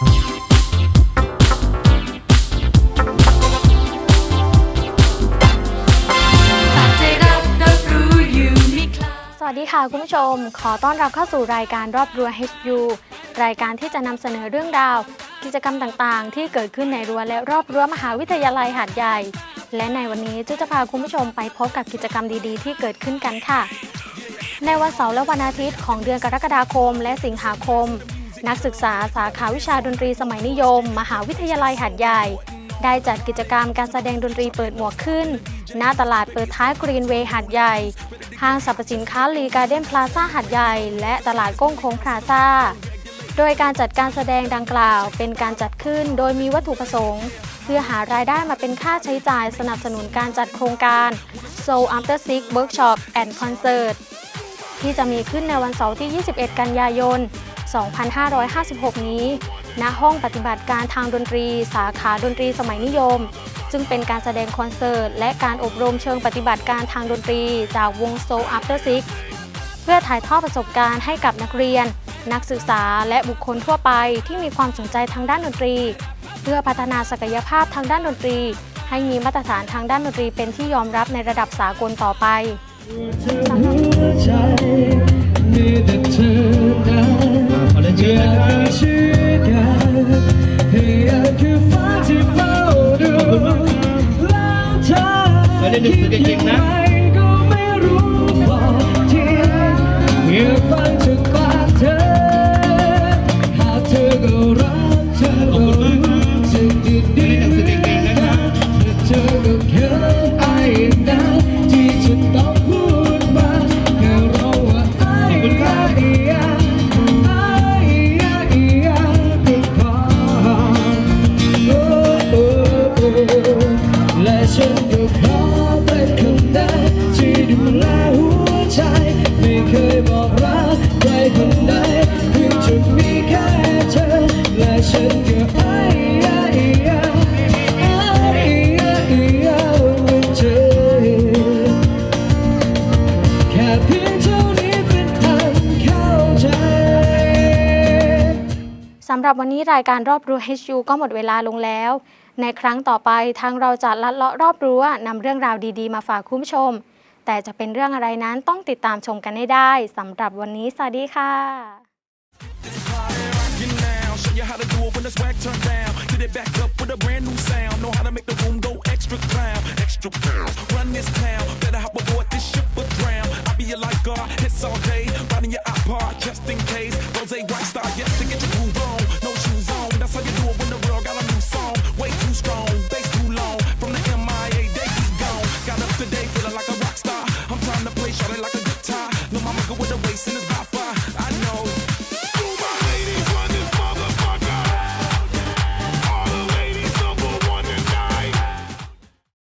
สวัสดีค่ะคุณผู้ชม ขอต้อนรับเข้าสู่รายการรอบรั้ว HU รายการที่จะนำเสนอเรื่องราว กิจกรรมต่างๆ ที่เกิดขึ้นในรั้วและรอบรั้วมหาวิทยาลัยหาดใหญ่ และในวันนี้จุจะพาคุณผู้ชมไปพบกับกิจกรรมดีๆ ที่เกิดขึ้นกันค่ะ ในวันเสาร์และวันอาทิตย์ของเดือนกรกฎาคม และสิงหาคม นักศึกษาสาขาวิชาดนตรีสมัยนิยม มหาวิทยาลัยหาดใหญ่ ได้จัดกิจกรรมการแสดงดนตรีเปิดหมวกขึ้นณตลาดเปิดท้ายกรีนเวย์หาดใหญ่ ห้างสรรพสินค้าลีการ์เด้นพลาซ่าหาดใหญ่ และตลาดก้งโค้งพลาซ่า โดยการจัดการแสดงดังกล่าว เป็นการจัดขึ้นโดยมีวัตถุประสงค์ เพื่อหารายได้มาเป็นค่าใช้จ่ายสนับสนุนการจัดโครงการ Soul After Six Workshop and Concert ที่จะมีขึ้นในวันเสาร์ที่ 21 กันยายน 2556 นี้ ณ ห้องปฏิบัติการทางดนตรี สาขาดนตรีสมัยนิยม ซึ่งเป็นการแสดงคอนเสิร์ต และการอบรมเชิงปฏิบัติการทางดนตรี จากวง Soul After Six เพื่อถ่ายทอดประสบการณ์ให้กับนักเรียน นักศึกษาและบุคคลทั่วไปที่มีความสนใจทางด้านดนตรี เพื่อพัฒนาศักยภาพทางด้านดนตรี ให้มีมาตรฐานทางด้านดนตรีเป็นที่ยอมรับในระดับสากลต่อไปใจมีแต่ คิดยังไงก็ไม่รู้บอกทีอยากฟังจากปากเธอหาก ฉันก็ขอเป็นคนนั้นที่ดูแลหัวใจ ไม่เคยบอกรักใครคนใดเพียงจะมีแค่เธอ และฉันก็ไอ้ยาไอ้ยาไอ้ไอ้เป็นเธอแค่เพียงเท่านี้เป็นอันเข้าใจ สำหรับวันนี้รายการรอบรั้ HU ก็หมดเวลาลงแล้ว ในครั้งต่อไปทางเราจะลัดเลาะรอบรั้วนำเรื่องราวดีๆ มาฝากคุณผู้ชม แต่จะเป็นเรื่องอะไรนั้นต้องติดตามชมกันให้ได้สำหรับวันนี้สวัสดีค่ะ you now. Show you how to do it when the swag turn down. Get it back up with a brand new sound. Know how to make the room go extra clown, extra pound. Run this town, better hop aboard this ship or drown. I be your lifeguard, it's all day. Riding your iPod just in case. Rose rock star, yeah.